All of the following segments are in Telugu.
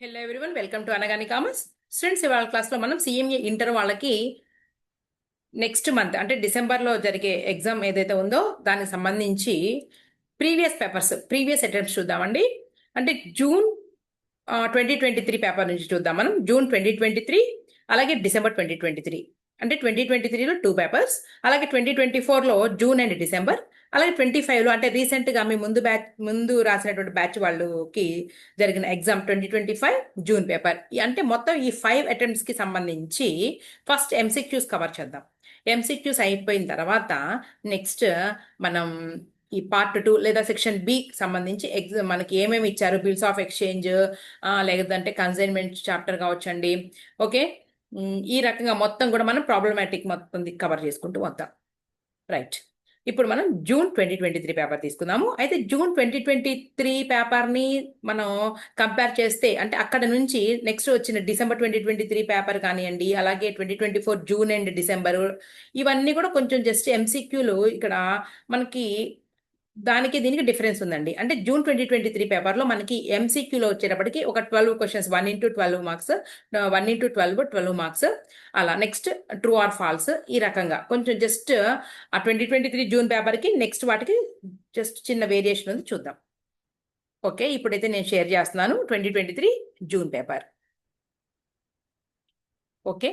Hello everyone welcome to Anagani commerce students ఇవాళ క్లాస్లో మనం సిఎంఏ ఇంటర్ వాళ్ళకి నెక్స్ట్ మంత్ అంటే డిసెంబర్లో జరిగే ఎగ్జామ్ ఏదైతే ఉందో దానికి సంబంధించి ప్రీవియస్ పేపర్స్ ప్రీవియస్ అటెంప్ట్స్ చూద్దామండి. అంటే June twenty twenty three paper నుంచి చూద్దాం మనం. జూన్ ట్వంటీ ట్వంటీ త్రీ అలాగే డిసెంబర్ ట్వంటీ ట్వంటీ త్రీ అంటే ట్వంటీ ట్వంటీ త్రీలో టూ పేపర్స్ అలాగే ట్వంటీ ట్వంటీ ఫోర్లో జూన్ అండ్ డిసెంబర్ అలాగే ట్వంటీ ఫైవ్లో అంటే రీసెంట్గా మీ ముందు బ్యాచ్ ముందు రాసినటువంటి బ్యాచ్ వాళ్ళకి జరిగిన exam twenty twenty five June paper. అంటే మొత్తం ఈ ఫైవ్ అటెంప్ట్స్కి సంబంధించి ఫస్ట్ ఎంసీక్యూస్ కవర్ చేద్దాం. ఎంసీక్యూస్ అయిపోయిన తర్వాత నెక్స్ట్ మనం ఈ పార్ట్ టూ లేదా సెక్షన్ బి సంబంధించి ఎగ్జామ్ మనకి ఏమేమి ఇచ్చారు? బిల్స్ ఆఫ్ ఎక్స్చేంజ్ లేదంటే కన్సైన్మెంట్ చాప్టర్ కావచ్చండి. ఓకే? ఈ రకంగా మొత్తం కూడా మనం ప్రాబ్లమాటిక్ మొత్తం కవర్ చేసుకుంటూ వద్దాం. రైట్. ఇప్పుడు మనం June twenty twenty three paper తీసుకుందాము. అయితే జూన్ ట్వంటీ ట్వంటీ త్రీ పేపర్ని మనం కంపేర్ చేస్తే అంటే అక్కడ నుంచి నెక్స్ట్ వచ్చిన December twenty twenty three paper కానివ్వండి అలాగే twenty twenty four June and December ఇవన్నీ కూడా కొంచెం జస్ట్ ఎంసీక్యూలు ఇక్కడ మనకి దానికి దీనికి డిఫరెన్స్ ఉందండి. అంటే జూన్ ట్వంటీ ట్వంటీ త్రీ పేపర్లో మనకి ఎంసీక్యూలో వచ్చేటప్పటికి ఒక twelve questions one into twelve marks one into twelve twelve marks అలా నెక్స్ట్ ట్రూ ఆర్ ఫాల్స్ ఈ రకంగా. కొంచెం జస్ట్ ఆ ట్వంటీ ట్వంటీ త్రీ జూన్ పేపర్కి నెక్స్ట్ వాటికి జస్ట్ చిన్న వేరియేషన్ ఉంది చూద్దాం. ఓకే ఇప్పుడైతే నేను షేర్ చేస్తున్నాను twenty twenty three June paper. Okay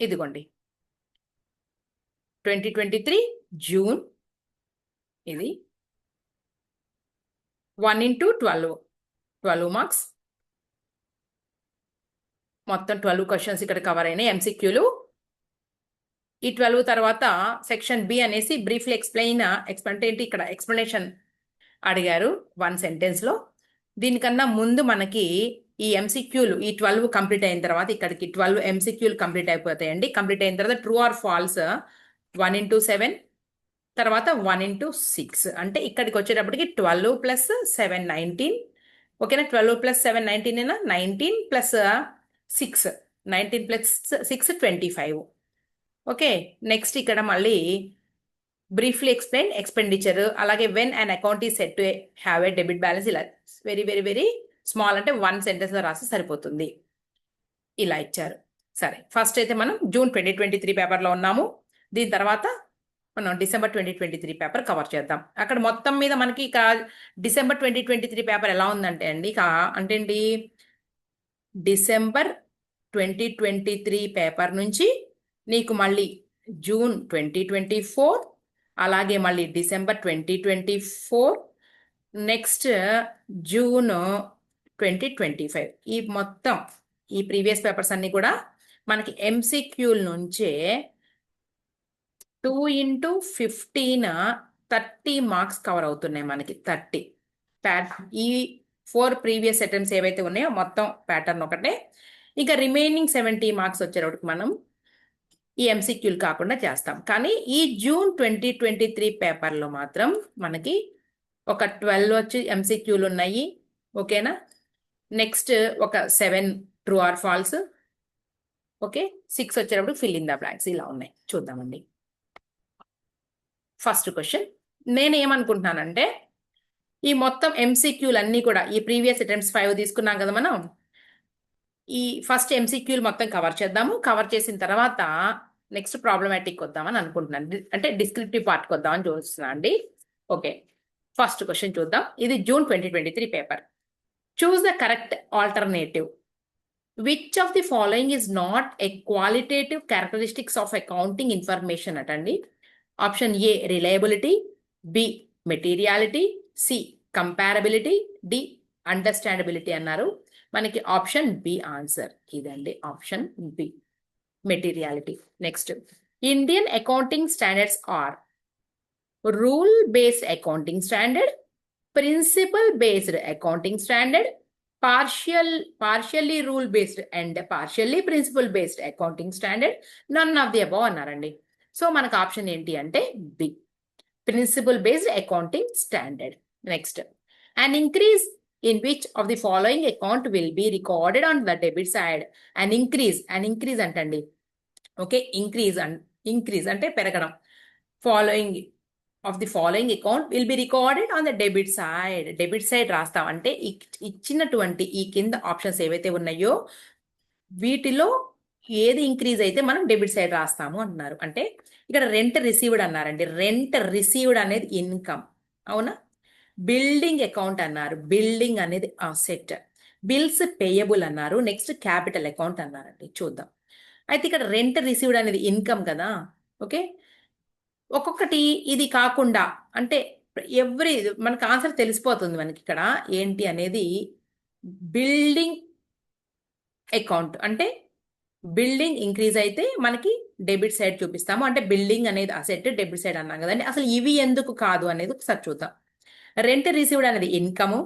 ఇదిగోండి. ట్వంటీ ట్వంటీ త్రీ జూన్ ఇది? One into twelve. Twelve marks. మొత్తం ట్వెల్వ్ క్వశ్చన్స్ ఇక్కడ కవర్ అయినాయి ఎంసీక్యూలు ఈ ట్వెల్వ్ తర్వాత సెక్షన్ బి అనేసి బ్రీఫ్లీ ఎక్స్ప్లెయిన్ ఎక్స్ప్లెయిన్ ఏంటి? ఇక్కడ ఎక్స్ప్లెనేషన్ అడిగారు వన్ సెంటెన్స్లో దీనికన్నా ముందు మనకి ఈ ఎంసీక్యూలు ఈ ట్వెల్వ్ కంప్లీట్ అయిన తర్వాత ఇక్కడికి ట్వెల్వ్ ఎంసీక్యూలు కంప్లీట్ అయిపోతాయండి. కంప్లీట్ అయిన తర్వాత true or false one into seven. తర్వాత వన్ ఇంటూ సిక్స్ అంటే ఇక్కడికి వచ్చేటప్పటికి ట్వెల్వ్ ప్లస్ సెవెన్ నైన్టీన్ ఓకేనా ట్వెల్వ్ ప్లస్ సెవెన్ నైన్టీన్ అయినా nineteen plus six nineteen plus six twenty five okay next ఇక్కడ మళ్ళీ బ్రీఫ్లీ ఎక్స్ప్లెయిన్ ఎక్స్పెండిచర్ అలాగే వెన్ అండ్ అకౌంట్ ఈ set to have a debit balance ఇలా వెరీ వెరీ వెరీ స్మాల్ అంటే వన్ సెంటెన్స్లో రాసి సరిపోతుంది. ఇలా ఇచ్చారు. సరే. ఫస్ట్ అయితే మనం జూన్ ట్వంటీ ట్వంటీ త్రీ పేపర్లో ఉన్నాము. దీని తర్వాత మనం December twenty twenty three paper cover చేద్దాం. అక్కడ మొత్తం మీద మనకి ఇక December twenty twenty three paper ఎలా ఉందంటే అండి ఇక అంటే ఏంటి December twenty twenty three paper నుంచి నీకు మళ్ళీ జూన్ ట్వంటీ ట్వంటీ ఫోర్ అలాగే మళ్ళీ December twenty twenty four next June twenty twenty five. ఈ మొత్తం ఈ ప్రీవియస్ పేపర్స్ అన్నీ కూడా మనకి ఎంసీక్యూల నుంచే two into fifteen? Thirty marks cover అవుతున్నాయి మనకి థర్టీ. ప్యాట్ ఈ ఫోర్ ప్రీవియస్ అటెంప్ట్స్ ఏవైతే ఉన్నాయో మొత్తం ప్యాటర్న్ ఒకటే. ఇక రిమైనింగ్ సెవెంటీ మార్క్స్ వచ్చేటప్పటికి మనం ఈ ఎంసీక్యూలు కాకుండా చేస్తాం. కానీ ఈ జూన్ ట్వంటీ ట్వంటీ త్రీ పేపర్లో మాత్రం మనకి ఒక ట్వెల్వ్ వచ్చి ఎంసీక్యూలు ఉన్నాయి. ఓకేనా? నెక్స్ట్ ఒక seven true or false. Okay? Six వచ్చేటప్పుడు ఫిల్ ఇన్ ద బ్లాంక్స్ ఇలా ఉన్నాయి. చూద్దామండి. First question. నేను ఏమనుకుంటున్నానంటే ఈ మొత్తం ఎంసీక్యూలు అన్నీ కూడా ఈ ప్రీవియస్ అటెంప్ట్స్ ఫైవ్ తీసుకున్నాం కదా మనం ఈ ఫస్ట్ ఎంసీక్యూలు మొత్తం కవర్ చేద్దాము. కవర్ చేసిన తర్వాత నెక్స్ట్ ప్రాబ్లమాటిక్ వద్దామని అనుకుంటున్నాను. డి- అంటే డిస్క్రిప్టివ్ పార్ట్కి వద్దామని చూస్తున్నాను అండి. ఓకే. ఫస్ట్ క్వశ్చన్ చూద్దాం. ఇది June twenty twenty three paper. Choose the correct alternative. Which of the following is not a qualitative characteristics of accounting information అటండి. Option A reliability B materiality C comparability D understandability అన్నారు. మనకి ఆప్షన్ బి ఆన్సర్. ఇదండి option B. Materiality. Next. Indian accounting standards are rule based accounting standard principle based accounting standard partial partially rule based and partially principle based accounting standard. None of the above అన్నారండి. సో మనకు ఆప్షన్ ఏంటి అంటే B principle based accounting standard next and increase in which of the following account will be recorded on the debit side? An increase an increase అంటండి. ఓకే ఇంక్రీజ్ అండ్ ఇంక్రీజ్ అంటే పెరగడం. Following of the following account will be recorded on the debit side debit side రాస్తాం. అంటే ఇచ్చినటువంటి ఈ కింద ఆప్షన్స్ ఏవైతే ఉన్నాయో వీటిలో ఏది ఇంక్రీజ్ అయితే మనం డెబిట్ సైడ్ రాస్తాము అంటున్నారు. అంటే ఇక్కడ రెంట్ రిసీవ్డ్ అన్నారండి. రెంట్ రిసీవ్డ్ అనేది ఇన్కమ్ అవునా? బిల్డింగ్ అకౌంట్ అన్నారు. బిల్డింగ్ అనేది అసెట్ బిల్స్ పేయబుల్ అన్నారు. నెక్స్ట్ క్యాపిటల్ అకౌంట్ అన్నారండి. చూద్దాం. అయితే ఇక్కడ రెంట్ రిసీవ్డ్ అనేది ఇన్కమ్ కదా? ఓకే? ఒక్కొక్కటి ఇది కాకుండా అంటే ఎవ్రీ మనకు ఆన్సర్ తెలిసిపోతుంది మనకి ఇక్కడ. ఏంటి అనేది? బిల్డింగ్ అకౌంట్ అంటే బిల్డింగ్ ఇంక్రీజ్ అయితే మనకి డెబిట్ సైడ్ చూపిస్తాము. అంటే బిల్డింగ్ అనేది అసెట్ డెబిట్ సైడ్ అన్నాం కదండి. అసలు ఇవి ఎందుకు కాదు అనేది ఒకసారి చూద్దాం. రెంట్ రిసీవ్డ్ అనేది income.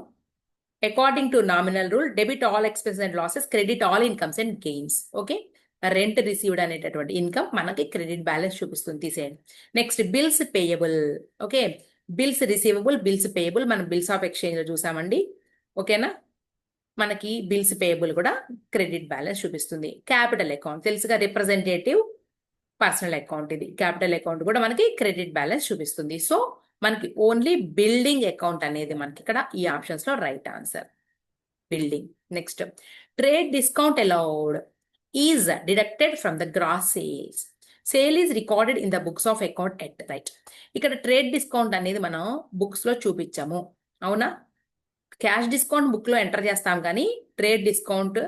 According to nominal rule debit all expense and losses credit all incomes and gains okay rent received అనేటటువంటి ఇన్కమ్ మనకి క్రెడిట్ బ్యాలెన్స్ చూపిస్తుంది తీసేయండి. Next bills payable okay bills receivable bills payable మనం బిల్స్ ఆఫ్ ఎక్స్చేంజ్లో చూసామండి. ఓకేనా మనకి బిల్స్ పేయబుల్ కూడా క్రెడిట్ బ్యాలెన్స్ చూపిస్తుంది. క్యాపిటల్ అకౌంట్ తెలుసుగా రిప్రజెంటేటివ్ పర్సనల్ అకౌంట్ ఇది. క్యాపిటల్ అకౌంట్ కూడా మనకి క్రెడిట్ బ్యాలెన్స్ చూపిస్తుంది. సో మనకి ఓన్లీ బిల్డింగ్ అకౌంట్ అనేది మనకి ఇక్కడ ఈ ఆప్షన్స్లో right answer building next trade discount allowed is deducted from the gross sales sale is recorded in the books of account at right ఇక్కడ ట్రేడ్ డిస్కౌంట్ అనేది మనం బుక్స్లో చూపించాము. అవునా? క్యాష్ డిస్కౌంట్ బుక్లో ఎంటర్ చేస్తాం కానీ trade discount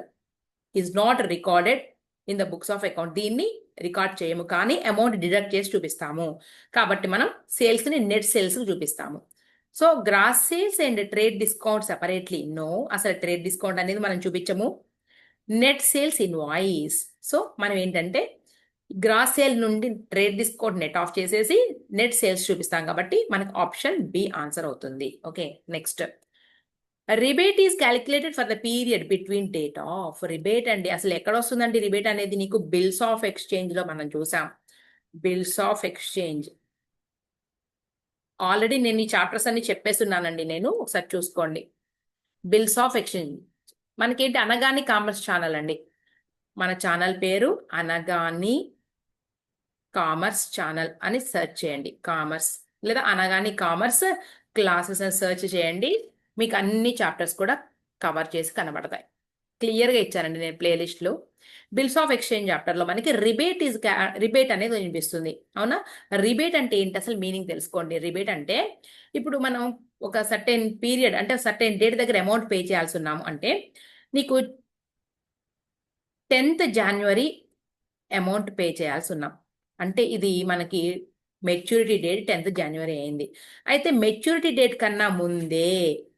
is not recorded in the books of account దీన్ని రికార్డ్ చేయము కానీ అమౌంట్ డిడక్ట్ చేసి చూపిస్తాము. కాబట్టి మనం సేల్స్ని నెట్ సేల్స్ చూపిస్తాము. So gross sales and trade discount separately no అసలు ట్రేడ్ డిస్కౌంట్ అనేది మనం చూపించము. Net sales invoice so మనం ఏంటంటే గ్రాస్ సేల్ నుండి ట్రేడ్ డిస్కౌంట్ నెట్ ఆఫ్ చేసేసి నెట్ సేల్స్ చూపిస్తాం కాబట్టి మనకు ఆప్షన్ బి ఆన్సర్ అవుతుంది. Okay next rebate is calculated for the period between date of rebate అండి అసలు ఎక్కడ వస్తుందండి రిబేట్ అనేది? నీకు బిల్స్ ఆఫ్ ఎక్స్చేంజ్లో మనం చూసాం. బిల్స్ ఆఫ్ ఎక్స్చేంజ్ ఆల్రెడీ నేను ఈ చాప్టర్స్ అన్ని చెప్పేస్తున్నానండి నేను. ఒకసారి చూసుకోండి. బిల్స్ ఆఫ్ ఎక్స్చేంజ్ మనకేంటి? అనగాని కామర్స్ ఛానల్ అండి. మన ఛానల్ పేరు అనగాని కామర్స్ ఛానల్ అని సెర్చ్ చేయండి. కామర్స్ లేదా అనగాని కామర్స్ క్లాసెస్ అని సెర్చ్ చేయండి. మీకు అన్ని చాప్టర్స్ కూడా కవర్ చేసి కనబడతాయి. క్లియర్గా ఇచ్చానండి నేను ప్లేలిస్ట్లో. బిల్స్ ఆఫ్ ఎక్స్చేంజ్ చాప్టర్లో మనకి రిబేట్ ఈజ్ రిబేట్ అనేది వినిపిస్తుంది. అవునా? రిబేట్ అంటే ఏంటి? అసలు మీనింగ్ తెలుసుకోండి. రిబేట్ అంటే ఇప్పుడు మనం ఒక సర్టెన్ పీరియడ్ అంటే సర్టెన్ డేట్ దగ్గర అమౌంట్ పే చేయాల్సి ఉన్నాము అంటే నీకు టెన్త్ జాన్వరి అమౌంట్ పే చేయాల్సి ఉన్నాం. అంటే ఇది మనకి మెచ్యూరిటీ డేట్ టెన్త్ జనవరి అయింది. అయితే మెచ్యూరిటీ డేట్ కన్నా ముందే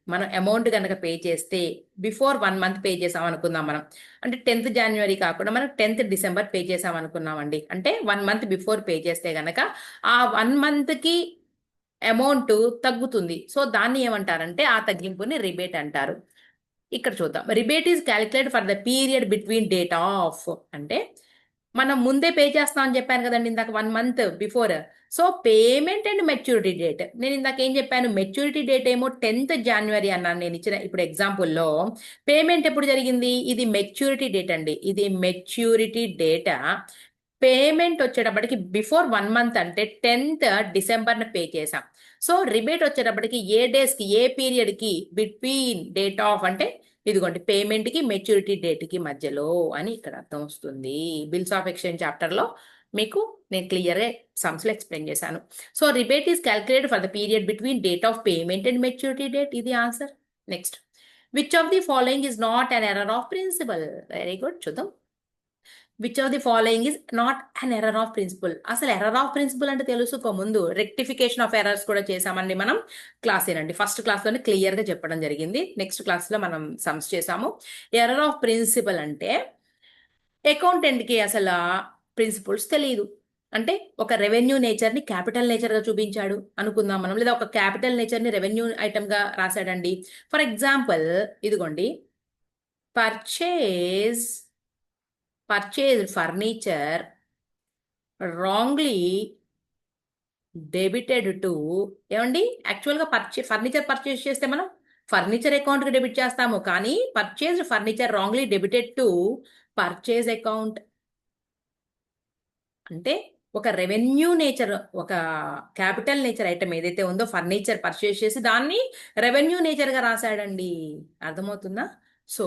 మనం అమౌంట్ కనుక పే చేస్తే బిఫోర్ వన్ మంత్ పే చేసాం అనుకుందాం మనం. అంటే టెన్త్ జనవరి కాకుండా మనం టెన్త్ డిసెంబర్ పే చేసాం అనుకున్నామండి అంటే వన్ మంత్ బిఫోర్ పే చేస్తే గనక ఆ వన్ మంత్కి అమౌంట్ తగ్గుతుంది. సో దాన్ని ఏమంటారంటే ఆ తగ్గింపుని రిబేట్ అంటారు. ఇక్కడ చూద్దాం. Rebate is calculate for the period between date of అంటే మనం ముందే పే చేస్తాం అని చెప్పాను కదండి ఇందాక one month before so payment and maturity date నేను ఇందాక ఏం చెప్పాను? మెచ్యూరిటీ డేట్ ఏమో టెన్త్ జనవరి అన్నాను నేను ఇచ్చిన ఇప్పుడు ఎగ్జాంపుల్లో పేమెంట్ ఎప్పుడు జరిగింది? ఇది మెచ్యూరిటీ డేట్ అండి. ఇది మెచ్యూరిటీ డేటా పేమెంట్ వచ్చేటప్పటికి బిఫోర్ వన్ మంత్ అంటే టెన్త్ డిసెంబర్ని పే చేసాం సో రిబేట్ వచ్చేటప్పటికి ఏ డేస్కి ఏ పీరియడ్కి బిట్వీన్ డేట్ ఆఫ్ అంటే ఇదిగోండి పేమెంట్కి మెచ్యూరిటీ డేట్కి మధ్యలో అని ఇక్కడ అర్థం వస్తుంది. బిల్స్ ఆఫ్ ఎక్స్చేంజ్ చాప్టర్లో మీకు నేను క్లియరే సమ్స్లో ఎక్స్ప్లెయిన్ చేశాను. So rebate is calculate for the period between date of payment and maturity date. ఇది answer. Next. Which of the following is not an error of principle very good చూద్దాం. Which of the following is not an error of principle అసలు ఎర్రర్ ఆఫ్ ప్రిన్సిపల్ అంటే తెలుసుకో ముందు. రెక్టిఫికేషన్ ఆఫ్ ఎర్రర్స్ కూడా చేసామండి మనం. క్లాస్ ఏనండి ఫస్ట్ క్లాస్లోనే క్లియర్గా చెప్పడం జరిగింది. నెక్స్ట్ క్లాస్లో మనం సమ్స్ చేసాము ఎర్రర్ ఆఫ్ ప్రిన్సిపల్ అంటే అకౌంటెంట్కి అసలు ప్రిన్సిపల్స్ తెలియదు అంటే ఒక రెవెన్యూ నేచర్ని క్యాపిటల్ నేచర్గా చూపించాడు అనుకుందాం మనం. లేదా ఒక క్యాపిటల్ నేచర్ని రెవెన్యూ ఐటమ్గా రాశాడండి. ఫర్ ఎగ్జాంపుల్ ఇదిగోండి. Purchase purchased furniture wrongly debited to ఏమండి? యాక్చువల్గా పర్చే ఫర్నిచర్ పర్చేస్ చేస్తే మనం ఫర్నిచర్ అకౌంట్కి డెబిట్ చేస్తాము. కానీ purchase furniture wrongly debited to purchase account అంటే ఒక రెవెన్యూ నేచర్ ఒక క్యాపిటల్ నేచర్ ఐటమ్ ఏదైతే ఉందో ఫర్నిచర్ పర్చేస్ చేసి దాన్ని రెవెన్యూ నేచర్గా రాశాడండి. అర్థమవుతుందా? సో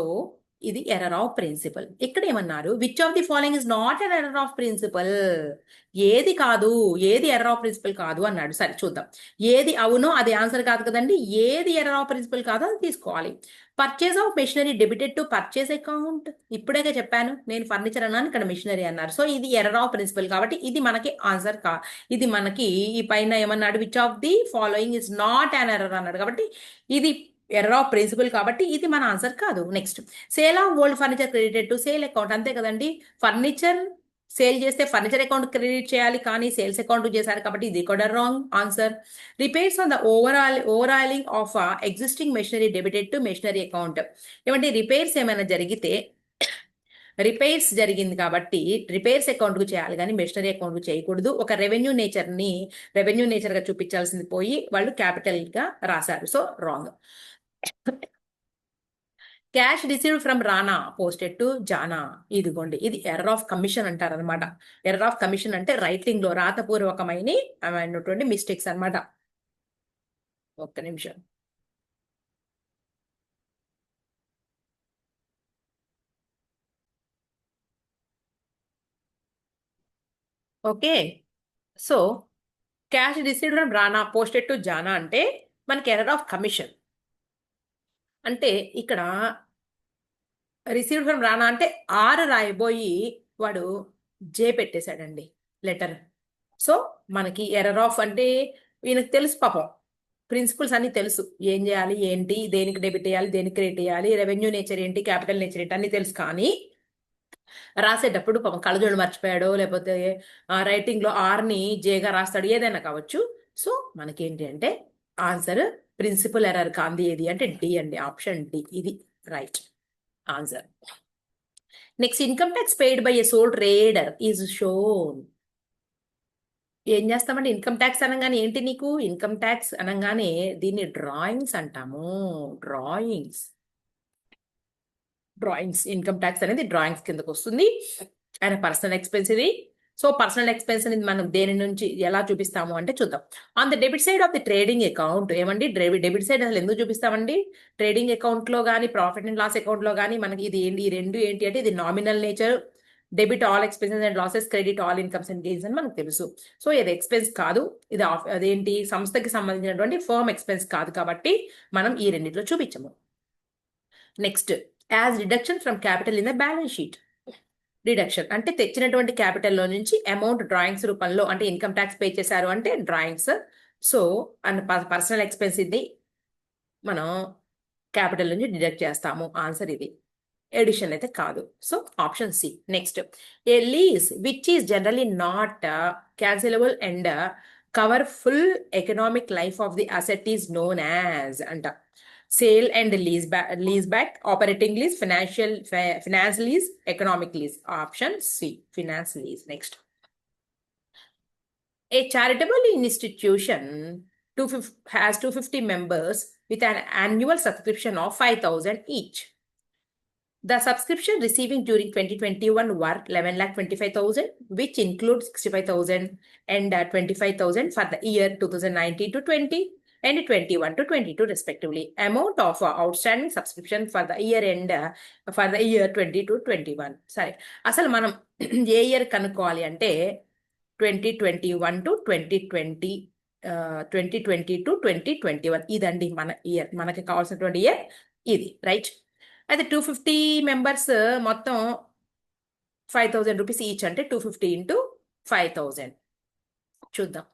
ఇది ఎర్రర్ ఆఫ్ ప్రిన్సిపల్ ఇక్కడ ఏమన్నారు which of the following is not an error of principle ఏది కాదు ఏది ఎర్రర్ ఆఫ్ ప్రిన్సిపల్ కాదు అన్నాడు. సరే చూద్దాం. ఏది అవునో అది ఆన్సర్ కాదు కదండి. ఏది ఎర్రర్ ఆఫ్ ప్రిన్సిపల్ కాదో అది తీసుకోవాలి. Purchase of machinery debited to purchase account ఇప్పుడే చెప్పాను నేను ఫర్నిచర్ అన్నాను ఇక్కడ మెషినరీ అన్నారు. సో ఇది ఎర్రర్ ఆఫ్ ప్రిన్సిపల్ కాబట్టి ఇది మనకి ఆన్సర్ కా ఇది మనకి ఈ పైన ఏమన్నాడు? Which of the following is not an error అన్నాడు కాబట్టి ఇది ఎర్ర ఆఫ్ ప్రిన్సిపల్ కాబట్టి ఇది మన ఆన్సర్ కాదు. Next sale of old furniture credited to sale account అంతే కదండి? ఫర్నిచర్ సేల్ చేస్తే ఫర్నిచర్ అకౌంట్ క్రెడిట్ చేయాలి కానీ సేల్స్ అకౌంట్ చేశారు కాబట్టి ఇది కూడా wrong answer repairs on the overhaul overhauling of existing machinery debited to machinery account ఏమంటే రిపేర్స్ ఏమైనా జరిగితే రిపేర్స్ జరిగింది కాబట్టి రిపేర్స్ అకౌంట్కు చేయాలి కానీ మెషినరీ అకౌంట్కు చేయకూడదు. ఒక రెవెన్యూ నేచర్ని రెవెన్యూ నేచర్గా చూపించాల్సింది పోయి వాళ్ళు క్యాపిటల్గా రాశారు. So wrong cash received from Rana posted to Jana ఇదిగోండి ఇది ఎర్ర ఆఫ్ కమిషన్ అంటారు అనమాట ఎర్ర ఆఫ్ కమిషన్ అంటే రైటింగ్లో రాతపూర్వకమైన అయినటువంటి మిస్టేక్స్ అనమాట ఒక్క నిమిషం. Okay so cash received from Rana posted to Jana అంటే మనకి ఎర్ర ఆఫ్ కమిషన్ అంటే ఇక్కడ రిసీవ్డ్ ఫ్రమ్ రానా అంటే ఆరు రాయబోయి వాడు జే పెట్టేశాడండి లెటర్. సో మనకి ఎర్రర్ ఆఫ్ అంటే ఈయనకు తెలుసు పాపం. ప్రిన్సిపల్స్ అన్ని తెలుసు. ఏం చేయాలి ఏంటి దేనికి డెబిట్ చేయాలి దేనికి క్రియేట్ చేయాలి రెవెన్యూ నేచర్ ఏంటి క్యాపిటల్ నేచర్ ఏంటి అన్ని తెలుసు కానీ రాసేటప్పుడు పాపం కళ్ళజోడు మర్చిపోయాడో లేకపోతే రైటింగ్లో ఆర్ని జేగా రాస్తాడు ఏదైనా కావచ్చు. సో మనకేంటి అంటే ఆన్సర్ ప్రిన్సిపల్ ఎర్రర్ కాంది ఏది అంటే డి అండి ఆప్షన్ డి ఇది right answer next income tax paid by a sole trader is shown ఏం చేస్తామంటే ఇన్కమ్ ట్యాక్స్ అనగానే ఏంటి నీకు? ఇన్కమ్ ట్యాక్స్ అనగానే దీన్ని డ్రాయింగ్స్ అంటాము. డ్రాయింగ్స్ డ్రాయింగ్స్ ఇన్కమ్ ట్యాక్స్ అనేది డ్రాయింగ్స్ కిందకు వస్తుంది. ఆయన పర్సనల్ ఎక్స్పెన్స్ ఇది. సో పర్సనల్ ఎక్స్పెన్స్ అనేది మనం దేని నుంచి ఎలా చూపిస్తాము అంటే చూద్దాం. On the debit side of the trading account ఏమండి? డెబిట్ సైడ్ అసలు ఎందుకు చూపిస్తామండి? ట్రేడింగ్ అకౌంట్లో కానీ ప్రాఫిట్ అండ్ లాస్ అకౌంట్లో కానీ మనకి ఇది ఏంటి? ఈ రెండు ఏంటి అంటే ఇది nominal nature debit all expenses and losses credit all incomes and gains అని మనకు తెలుసు. సో ఇది ఎక్స్పెన్స్ కాదు. ఇది అదేంటి? సంస్థకి సంబంధించినటువంటి ఫర్మ్ ఎక్స్పెన్స్ కాదు కాబట్టి మనం ఈ రెండింటిలో చూపించము. Next as reduction from capital in the balance sheet deduction. అంటే తెచ్చినటువంటి క్యాపిటల్లో నుంచి అమౌంట్ డ్రాయింగ్స్ రూపంలో అంటే ఇన్కమ్ ట్యాక్స్ పే చేశారు అంటే drawings. So and personal expense ఇది మనం క్యాపిటల్ నుంచి డిడక్ట్ చేస్తాము. ఆన్సర్ ఇది. ఎడిషన్ అయితే కాదు. So option C. Next. A lease which is generally not cancellable and cover full economic life of the asset is known as అంట. sale and lease back, lease back operating lease, financial finance lease, economic lease. Option C, finance lease. Next. A charitable institution has 250 members with an annual subscription of 5,000 each. The subscription receiving during 2021 were 11,25,000, which includes 65,000 and uh, 25,000 for the year 2019 to 20 and 21 to 22 respectively. Amount of uh, outstanding subscription for the year end uh, for the year 20 to 21. సరే అసలు మనం ఏ ఇయర్ కనుక్కోవాలి అంటే twenty twenty one to twenty twenty twenty twenty two twenty twenty one ఇదండి మన ఇయర్ మనకి కావాల్సినటువంటి ఇయర్ ఇది. రైట్ అయితే టూ ఫిఫ్టీ మెంబర్స్ మొత్తం ఫైవ్ థౌజండ్ రూపీస్ ఈచ్ అంటే two fifty into five thousand చూద్దాం.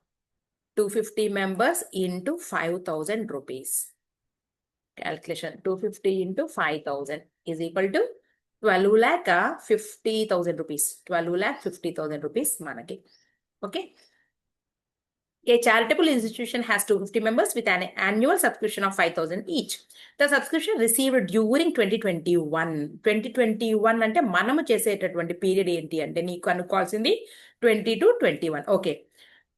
Two fifty members into five thousand rupees calculation two fifty into five thousand is equal to twelve lakh fifty thousand rupees twelve lakh fifty thousand rupees మనకి okay A charitable institution has 250 members with an annual subscription of 5,000 each. The subscription received during 2021. 2021 అంటే మనము చేసేటటువంటి పీరియడ్ ఏంటి అంటే నీకు అనుకోవాల్సింది twenty two twenty one okay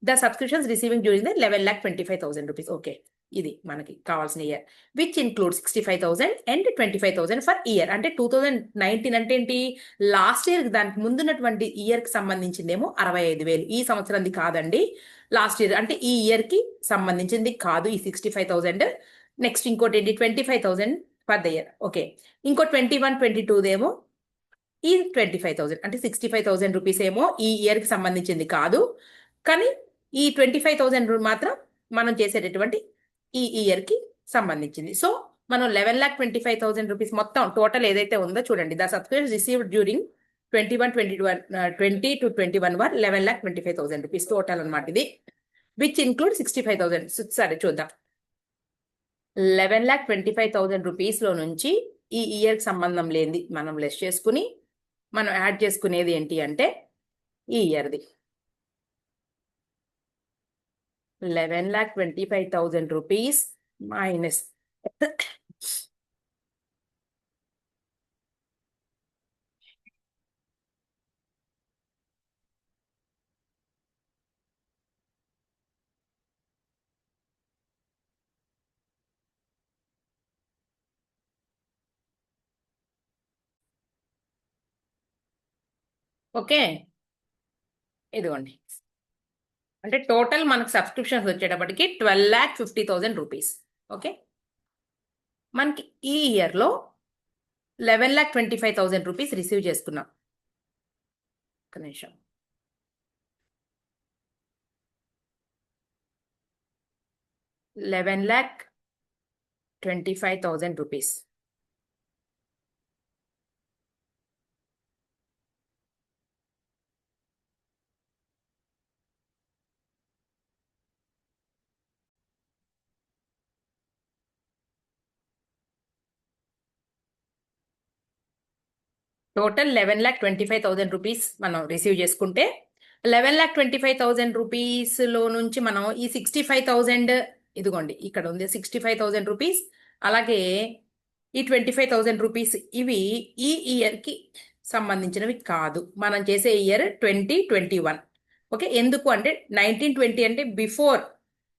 the subscriptions receiving during the eleven lakh twenty five thousand rupees okay ఇది మనకి కావాల్సిన year which include sixty five thousand and twenty five thousand for year అంటే టూ థౌసండ్ నైన్టీన్ అంటే ఏంటి? లాస్ట్ ఇయర్ దానికి ముందున్నటువంటి ఇయర్కి సంబంధించిందేమో అరవై ఐదు వేలు. ఈ సంవత్సరంది కాదండి. లాస్ట్ ఇయర్ అంటే ఈ ఇయర్కి సంబంధించింది కాదు ఈ సిక్స్టీ ఫైవ్ థౌసండ్ నెక్స్ట్ ఇంకోటి ఏంటి? Twenty five thousand for the year okay ఇంకో ట్వంటీ వన్ ట్వంటీ టూదేమో ఈ ట్వంటీ ఫైవ్ థౌసండ్ అంటే సిక్స్టీ ఫైవ్ థౌసండ్ రూపీస్ ఏమో ఈ ఇయర్కి సంబంధించింది కాదు. కానీ ఈ ట్వంటీ ఫైవ్ థౌజండ్ మాత్రం మనం చేసేటటువంటి ఈ ఇయర్కి సంబంధించింది. సో మనం eleven lakh twenty five thousand rupees మొత్తం టోటల్ ఏదైతే ఉందో చూడండి. The subscription received during twenty one twenty one twenty two twenty one were eleven lakh twenty five thousand rupees total అనమాట ఇది. Which include sixty five thousand సరే చూద్దాం. Eleven lakh twenty five thousand రూపీస్లో నుంచి ఈ ఇయర్కి సంబంధం లేనిది మనం లెస్ చేసుకుని మనం యాడ్ చేసుకునేది ఏంటి అంటే ఈ ఇయర్ది eleven lakh twenty five thousand rupees minus okay ఇదిగోండి. అంటే టోటల్ మనకు సబ్స్క్రిప్షన్స్ వచ్చేటప్పటికి twelve lakh fifty thousand rupees okay మనకి ఈ ఇయర్లో eleven lakh twenty five thousand rupees receive చేసుకున్నాం ఒక నిమిషం. Eleven lakh twenty five thousand rupees total eleven lakh twenty five thousand rupees మనం రిసీవ్ చేసుకుంటే eleven lakh twenty five thousand రూపీస్లో నుంచి మనం ఈ సిక్స్టీ ఫైవ్ థౌజండ్ ఇదిగోండి ఇక్కడ ఉంది సిక్స్టీ ఫైవ్ థౌసండ్ రూపీస్ అలాగే ఈ ట్వంటీ ఫైవ్ థౌసండ్ రూపీస్ ఇవి ఈ ఇయర్కి సంబంధించినవి కాదు. మనం చేసే year twenty twenty one. Okay ఎందుకు అంటే నైన్టీన్ ట్వంటీ అంటే బిఫోర్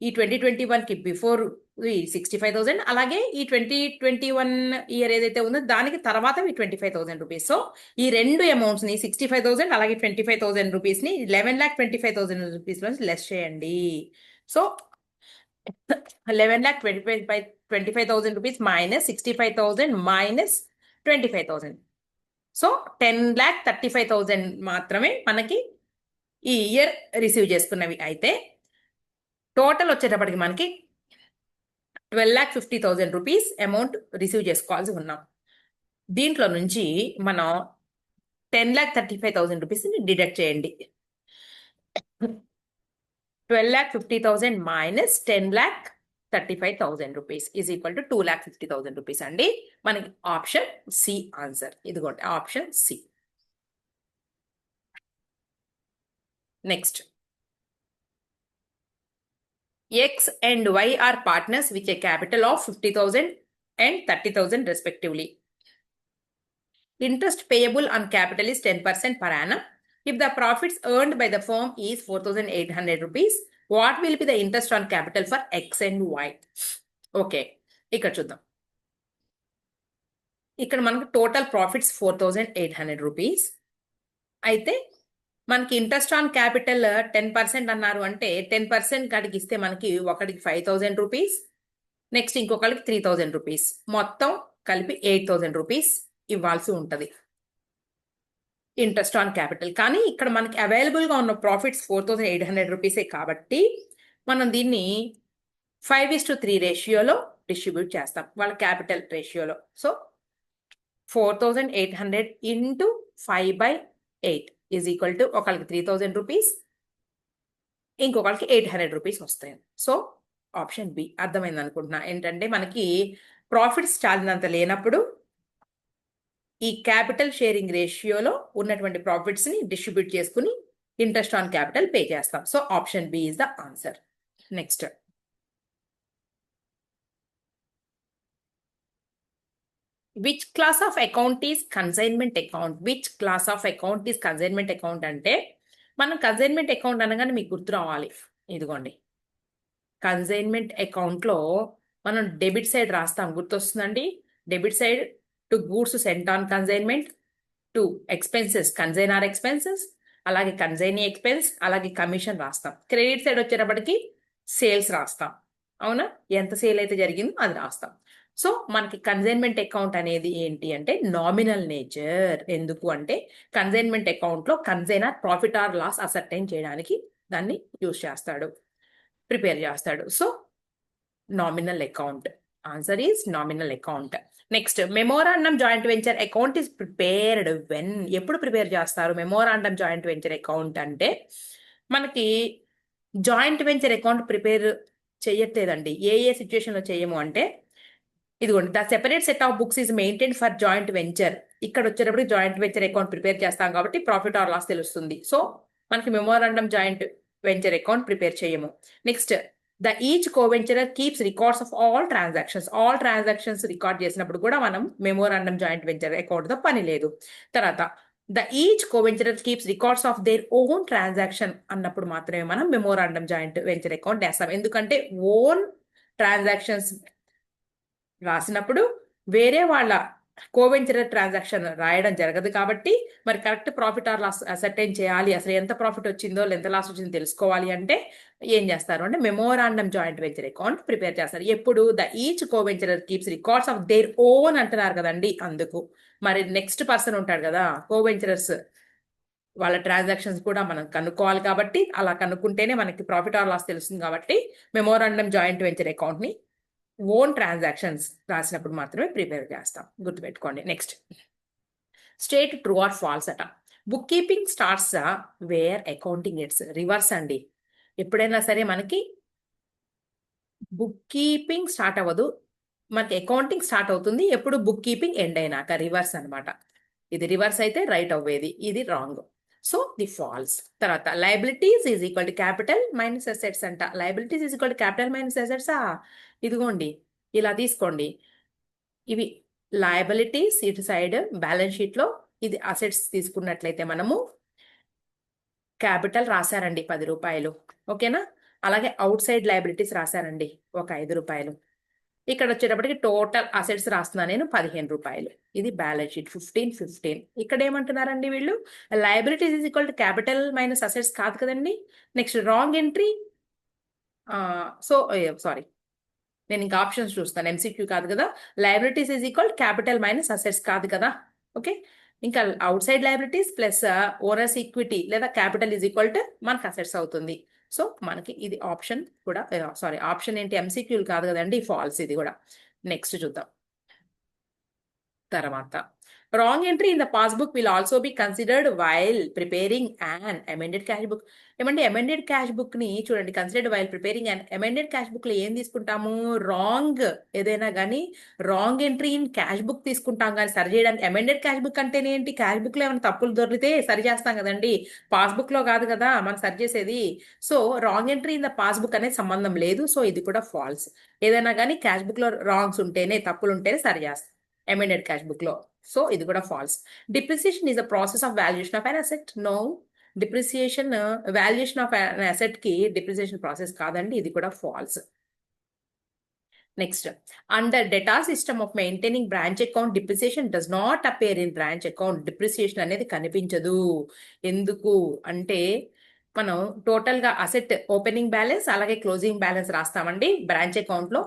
ఈ ట్వంటీ ట్వంటీ వన్కి బిఫోర్ సిక్స్టీ ఫైవ్ థౌసండ్ అలాగే ఈ ట్వంటీ ట్వంటీ వన్ ఇయర్ ఏదైతే ఉందో దానికి తర్వాత ఈ twenty five thousand rupees so ఈ రెండు అమౌంట్స్ని సిక్స్టీ ఫైవ్ థౌసండ్ అలాగే twenty five thousand రూపీస్ని eleven lakh twenty five thousand రూపీస్లో లెస్ చేయండి. So eleven lakh twenty five five twenty five thousand rupees minus sixty five thousand minus twenty five thousand so ten lakh thirty five thousand మాత్రమే మనకి ఈ ఇయర్ రిసీవ్ చేసుకున్నవి అయితే టోటల్ వచ్చేటప్పటికి మనకి twelve lakh fifty thousand rupees amount receive చేసుకోవాల్సి ఉన్నాం. దీంట్లో నుంచి మనం ten lakh thirty five thousand రూపీస్ని deduct చేయండి. Twelve lakh fifty thousand minus ten lakh thirty five thousand rupees is equal to two lakh fifty thousand rupees అండి. మనకి ఆప్షన్ సి ఆన్సర్ ఇదిగోండి option C next X and Y are partners with a capital of 50,000 and 30,000 respectively. Interest payable on capital is 10% per annum. If the profits earned by the firm is 4,800 rupees, what will be the interest on capital for X and Y? Okay ఇక్కడ చూద్దాం ఇక్కడ మనకు total profits four thousand eight hundred rupees అయితే మనకి interest on capital ten percent అన్నారు అంటే టెన్ పర్సెంట్ కాడికి ఇస్తే మనకి ఒకటికి ఫైవ్ థౌజండ్ రూపీస్ నెక్స్ట్ ఇంకొకరికి త్రీ థౌజండ్ రూపీస్ మొత్తం కలిపి ఎయిట్ థౌజండ్ రూపీస్ ఇవ్వాల్సి ఉంటుంది. ఇంట్రెస్ట్ ఆన్ క్యాపిటల్ కానీ ఇక్కడ మనకి అవైలబుల్గా ఉన్న profits four thousand eight hundred రూపీసే కాబట్టి మనం దీన్ని ఫైవ్ ఇస్ టు త్రీ రేషియోలో డిస్ట్రిబ్యూట్ చేస్తాం. వాళ్ళ క్యాపిటల్ రేషియోలో so four thousand eight hundred into five by eight is equal to ఒకళ్ళకి త్రీ థౌజండ్ రూపీస్ ఇంకొకరికి ఎయిట్ హండ్రెడ్ రూపీస్ వస్తాయి. సో ఆప్షన్ బి అర్థమైంది అనుకుంటున్నా. ఏంటంటే మనకి ప్రాఫిట్స్ చాలినంత లేనప్పుడు ఈ క్యాపిటల్ షేరింగ్ రేషియోలో ఉన్నటువంటి ప్రాఫిట్స్ని డిస్ట్రిబ్యూట్ చేసుకుని ఇంట్రెస్ట్ ఆన్ క్యాపిటల్ పే చేస్తాం. So option B is the answer next which class of account is consignment account which class of account is consignment account అంటే మనం కన్సైన్మెంట్ అకౌంట్ అనగానే మీకు గుర్తు రావాలి. ఇదిగోండి. కన్సైన్మెంట్ అకౌంట్లో మనం డెబిట్ సైడ్ రాస్తాం. గుర్తొస్తుందండి? Debit side to goods sent on consignment to expenses consign or expenses అలాగే కన్సైనీ ఎక్స్పెన్స్ అలాగే కమిషన్ రాస్తాం. క్రెడిట్ సైడ్ వచ్చేటప్పటికి సేల్స్ రాస్తాం. అవునా? ఎంత సేల్ అయితే జరిగిందో అది రాస్తాం. సో మనకి కన్సైన్మెంట్ అకౌంట్ అనేది ఏంటి అంటే నామినల్ నేచర్ ఎందుకు అంటే కన్సైన్మెంట్ అకౌంట్లో consignor profit or loss ascertain చేయడానికి దాన్ని యూజ్ చేస్తాడు ప్రిపేర్ చేస్తాడు. So nominal account answer is nominal account next memorandum joint venture account is prepared when ఎప్పుడు ప్రిపేర్ చేస్తారు? మెమోరాండమ్ జాయింట్ వెంచర్ అకౌంట్ అంటే మనకి జాయింట్ వెంచర్ అకౌంట్ ప్రిపేర్ చేయట్లేదండి. ఏ ఏ సిచ్యువేషన్లో చేయము అంటే ఇదిగోండి the separate set of books is maintain for joint venture. ఇక్కడ వచ్చేటప్పుడు జాయింట్ వెంచర్ అకౌంట్ ప్రిపేర్ చేస్తాం కాబట్టి ప్రాఫిట్ ఆర్ లాస్ తెలుస్తుంది. సో మనకి memorandum joint venture account prepare చేయము. Next the each coventurer keeps records of all transactions. All transactions record చేసినప్పుడు కూడా మనం మెమోరాండమ్ జాయింట్ వెంచర్ అకౌంట్తో పని లేదు. తర్వాత the each coventurer keeps records of their own transaction అన్నప్పుడు మాత్రమే మనం మెమోరాండమ్ జాయింట్ వెంచర్ అకౌంట్ వేస్తాం ఎందుకంటే ఓన్ ట్రాన్సాక్షన్స్ రాసినప్పుడు వేరే వాళ్ళ కోవెంచరర్ ట్రాన్సాక్షన్ రాయడం జరగదు కాబట్టి మరి correct profit or loss ascertain చేయాలి. అసలు ఎంత ప్రాఫిట్ వచ్చిందో ఎంత లాస్ వచ్చిందో తెలుసుకోవాలి అంటే ఏం చేస్తారు అంటే memorandum joint venture account prepare చేస్తారు. ఎప్పుడు the each coventurer keeps records of their own అంటున్నారు కదండి అందుకు. మరి నెక్స్ట్ పర్సన్ ఉంటాడు కదా కోవెంచరర్స్ వాళ్ళ ట్రాన్సాక్షన్స్ కూడా మనం కనుక్కోవాలి కాబట్టి అలా కనుక్కుంటేనే మనకి ప్రాఫిట్ ఆర్ లాస్ తెలుస్తుంది కాబట్టి మెమోరాండమ్ జాయింట్ వెంచర్ అకౌంట్ని ఓన్ ట్రాన్సాక్షన్స్ రాసినప్పుడు మాత్రమే ప్రిపేర్ చేస్తాం. గుర్తుపెట్టుకోండి. Next state true or false అట. Book keeping starts where accounting it's reverse అండి. ఎప్పుడైనా సరే మనకి బుక్ కీపింగ్ స్టార్ట్ అవ్వదు. మనకి అకౌంటింగ్ స్టార్ట్ అవుతుంది. ఎప్పుడు బుక్ కీపింగ్ ఎండ్ అయినాక రివర్స్ అనమాట ఇది రివర్స్ అయితే రైట్ అవ్వేది. ఇది రాంగ్ సో ది ఫాల్స్ తర్వాత liabilities is equal to capital minus assets అంట. Liabilities is equal to capital minus అసెట్సా ఇదిగోండి ఇలా తీసుకోండి. ఇవి లయబిలిటీస్ ఇటు సైడ్ బ్యాలెన్స్ షీట్లో ఇది అసెట్స్ తీసుకున్నట్లయితే మనము క్యాపిటల్ రాశారండి పది రూపాయలు. ఓకేనా అలాగే అవుట్ సైడ్ లయబిలిటీస్ రాశారండి ఒక ఐదు రూపాయలు. ఇక్కడ వచ్చేటప్పటికి టోటల్ అసెట్స్ రాస్తున్నా నేను పదిహేను రూపాయలు. ఇది బ్యాలెన్స్ షీట్ ఫిఫ్టీన్ ఫిఫ్టీన్. ఇక్కడ ఏమంటున్నారండి వీళ్ళు? Liabilities is equal to capital minus assets కాదు కదండి. Next wrong entry. So sorry. నేను ఇంకా ఆప్షన్స్ చూస్తాను. ఎంసీక్యూ కాదు కదా. Liabilities is equal capital minus assets కాదు కదా. ఓకే? ఇంకా outside liabilities plus owners equity లేదా క్యాపిటల్ ఈజ్ ఈక్వల్ టు మనకు అసెట్స్ అవుతుంది. సో మనకి ఇది ఆప్షన్ కూడా సారీ ఆప్షన్ ఏంటి? ఎంసీక్యూలు కాదు కదండి ఫాల్స్ ఇది కూడా. నెక్స్ట్ చూద్దాం. తర్వాత. Wrong entry in the passbook will also be considered while preparing and amended cash book ఏమంటే అమెండెడ్ క్యాష్ బుక్ని చూడండి considered while preparing and amended cash బుక్లో ఏం తీసుకుంటాము? రాంగ్ ఏదైనా కానీ wrong entry in cash book తీసుకుంటాం కానీ సరి చేయడానికి అమెండెడ్ క్యాష్ బుక్ అంటేనే ఏంటి? క్యాష్ బుక్లో ఏమైనా తప్పులు దొరికితే సరి చేస్తాం కదండి. పాస్బుక్లో కాదు కదా మనం సరి చేసేది. So wrong entry in the passbook అనేది సంబంధం లేదు. సో ఇది కూడా ఫాల్స్ ఏదైనా కానీ క్యాష్ బుక్లో రాంగ్స్ ఉంటేనే తప్పులు ఉంటేనే సరి చేస్తాం. అమెండెడ్ క్యాష్ బుక్లో. సో ఇది కూడా false depreciation is a process of valuation of an asset no depreciation valuation of an అసెట్కి depreciation process కాదండి. ఇది కూడా false next under data system of maintaining branch account depreciation does not appear in branch account depreciation అనేది కనిపించదు. ఎందుకు? అంటే మనం టోటల్గా అసెట్ ఓపెనింగ్ బ్యాలెన్స్ అలాగే క్లోజింగ్ బ్యాలెన్స్ రాస్తామండి. బ్రాంచ్ అకౌంట్లో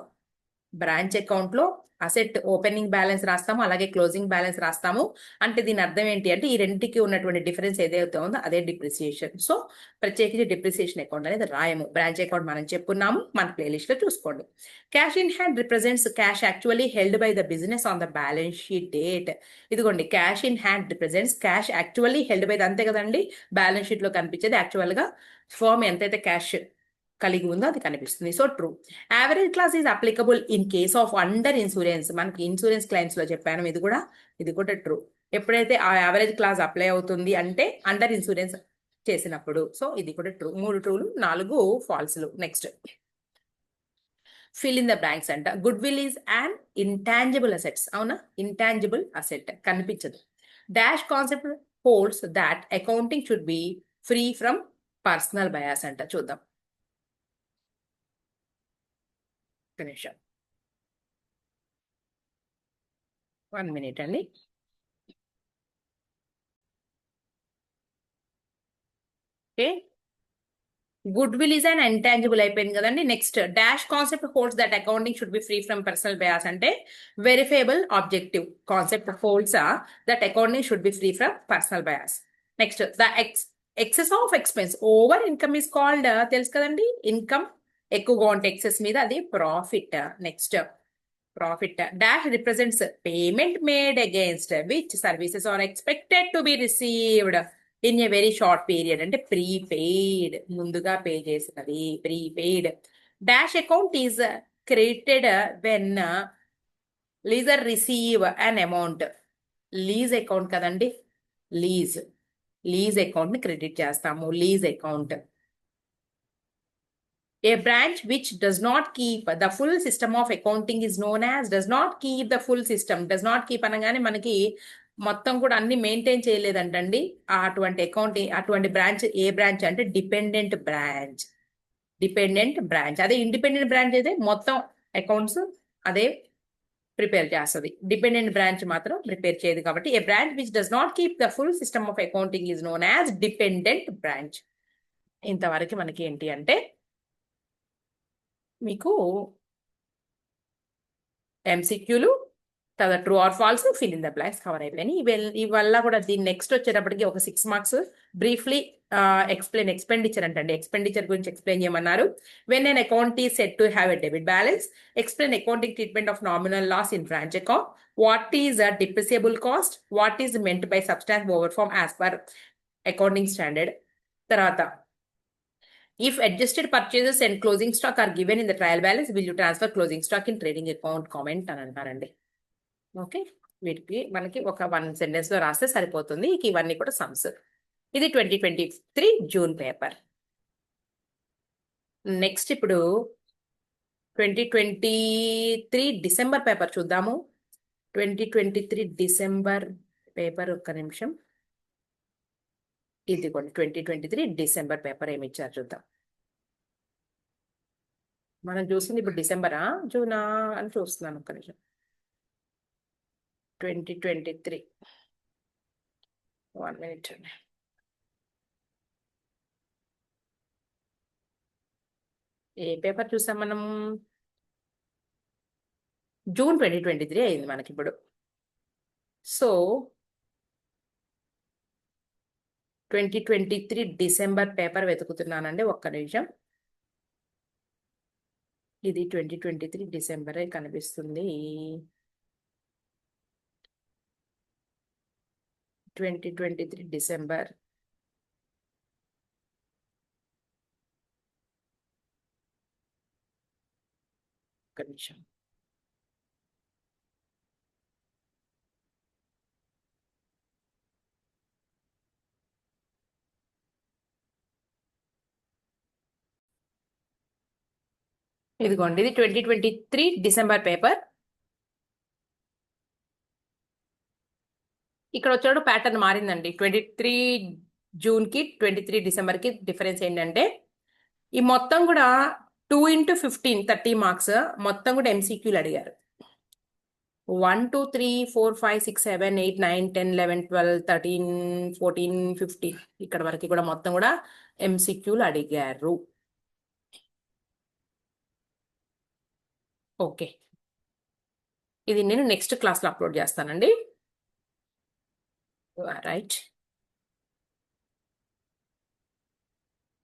బ్రాంచ్ అకౌంట్లో అసెట్ ఓపెనింగ్ బ్యాలెన్స్ రాస్తాము అలాగే క్లోజింగ్ బ్యాలెన్స్ రాస్తాము. అంటే దీని అర్థం ఏంటి అంటే ఈ రెండింటికి ఉన్నటువంటి డిఫరెన్స్ ఏదైతే ఉందో అదే డిప్రిసియేషన్. సో ప్రత్యేకించి డిప్రిసియేషన్ అకౌంట్ అనేది రాయము. బ్రాంచ్ అకౌంట్ మనం చెప్పుకున్నాము మన ప్లేలిస్ట్లో చూసుకోండి. Cash in hand represents cash actually held by the business on the balance sheet date. ఇదిగోండి cash in hand represents cash actually held by అంతే కదండి బ్యాలెన్స్ షీట్లో కనిపించేది యాక్చువల్గా ఫర్మ్ ఎంతైతే క్యాష్ కలిగి ఉందో అది కనిపిస్తుంది. So true average class is applicable in case of under insurance మనకి ఇన్సూరెన్స్ క్లైమ్స్లో చెప్పాను. ఇది కూడా ఇది కూడా ట్రూ ఎప్పుడైతే ఆ యావరేజ్ క్లాస్ అప్లై అవుతుంది అంటే అండర్ ఇన్సూరెన్స్ చేసినప్పుడు. సో ఇది కూడా ట్రూ మూడు ట్రూలు నాలుగు ఫాల్స్లు next fill in the blanks అంట. Goodwill is and intangible assets అవునా? ఇంటాంజిబుల్ అసెట్ కనిపించదు. Dash concept holds that accounting should be free from personal bias అంట. చూద్దాం. ఒక్క నిమిషం వన్ మినిట్ అండి okay goodwill is and intangible అయిపోయింది కదండి. Next dash concept holds that accounting should be free from personal bias అంటే verifiable objective concept holds that accounting should be free from personal bias next the ex excess of expense over income is called తెలుసు కదండి. ఇన్కమ్ ఎక్కువగా ఉంటే ఎక్సెస్ మీద అది profit next profit dash represents payment made against which services are expected to be received in a very short period అంటే ప్రీపెయిడ్ ముందుగా పే చేసినవి prepaid dash account is created when lessor receive an amount lease account కదండి? లీజ్ లీజ్ అకౌంట్ని క్రెడిట్ చేస్తాము. Lease account a branch which does not keep the full system of accounting is known as does not keep the full system does not keep అనగానే మనకి మొత్తం కూడా అన్ని మెయింటైన్ చేయలేదంటండి. అటువంటి అకౌంట్ అటువంటి బ్రాంచ్ ఏ బ్రాంచ్ అంటే డిపెండెంట్ బ్రాంచ్ డిపెండెంట్ బ్రాంచ్ అదే ఇండిపెండెంట్ బ్రాంచ్ అయితే మొత్తం అకౌంట్స్ అదే ప్రిపేర్ చేస్తుంది. డిపెండెంట్ బ్రాంచ్ మాత్రం ప్రిపేర్ చేయదు కాబట్టి a branch which does not keep the full system of accounting is known as dependent branch ఇంతవరకు మనకి ఏంటి అంటే మీకు ఎంసీక్యూలు తర్వాత true or false fill in the blanks cover అయిపోయినాయి. ఇవి వల్ల కూడా దీని నెక్స్ట్ వచ్చేటప్పటికి ఒక six marks briefly explain expenditure అంటండి. ఎక్స్పెండిచర్ గురించి ఎక్స్ప్లెయిన్ చేయమన్నారు. When an account is set to have a debit balance explain accounting treatment of nominal loss in branch account what is a depreciable cost what is meant by substance over form as per accounting standard తర్వాత if adjusted purchases and closing stock are given in the trial balance will you transfer closing stock in trading account? Comment అని అంటారండి ఓకే వీటికి మనకి ఒక వన్ సెంటెన్స్లో రాస్తే సరిపోతుంది. ఇక ఇవన్నీ కూడా సమ్స్ ఇది twenty twenty three June paper next ఇప్పుడు twenty twenty three December paper చూద్దాము. Twenty twenty three December paper ఒక్క నిమిషం. ఇదిగోండి twenty twenty three December paper ఏమి ఇచ్చారు చూద్దాం. మనం చూసింది ఇప్పుడు డిసెంబరా? జూనా అని చూస్తున్నాను ఒక్క నిమిషం. Twenty twenty three one minute ఏ పేపర్ చూసాం మనం? జూన్ ట్వంటీ ట్వంటీ త్రీ అయింది మనకి ఇప్పుడు. So twenty twenty three December paper వెతుకుతున్నానండి ఒక్క నిమిషం. ఇది ట్వంటీ ట్వంటీ త్రీ డిసెంబరే కనిపిస్తుంది. Twenty twenty three December. ఒక్క నిమిషం. ఇదిగోండి ఇది twenty twenty three December paper. ఇక్కడ వచ్చాడు ప్యాటర్న్ మారిందండి. ట్వంటీ త్రీ జూన్కి ట్వంటీ త్రీ డిసెంబర్కి డిఫరెన్స్ ఏంటంటే ఈ మొత్తం కూడా two into fifteen thirty marks మొత్తం కూడా ఎంసీక్యూలు అడిగారు. One two three four five six seven eight nine ten eleven twelve thirteen fourteen fifteen ఇక్కడ వరకు కూడా మొత్తం కూడా ఎంసీక్యూలు అడిగారు. ఓకే. ఇది నేను నెక్స్ట్ క్లాస్లో అప్లోడ్ చేస్తానండి. రైట్.